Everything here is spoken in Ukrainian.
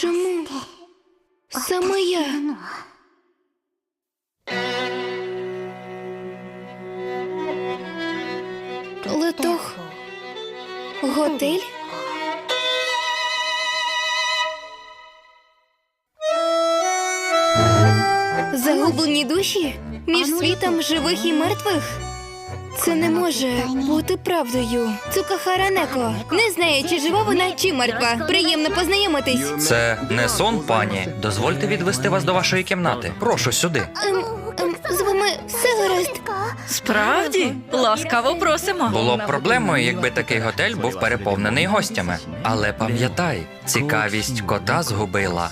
Чому саме я? Летох готель? Загублені душі між світом живих і мертвих. Це не може бути правдою. Цукахара Неко. Не знаю, чи жива вона, чи мертва. Приємно познайомитись. Це не сон, пані. Дозвольте відвести вас до вашої кімнати. Прошу сюди. Ем, ем, з вами все гаразд. Справді, ласкаво просимо. Було б проблемою, якби такий готель був переповнений гостями. Але пам'ятай, цікавість кота згубила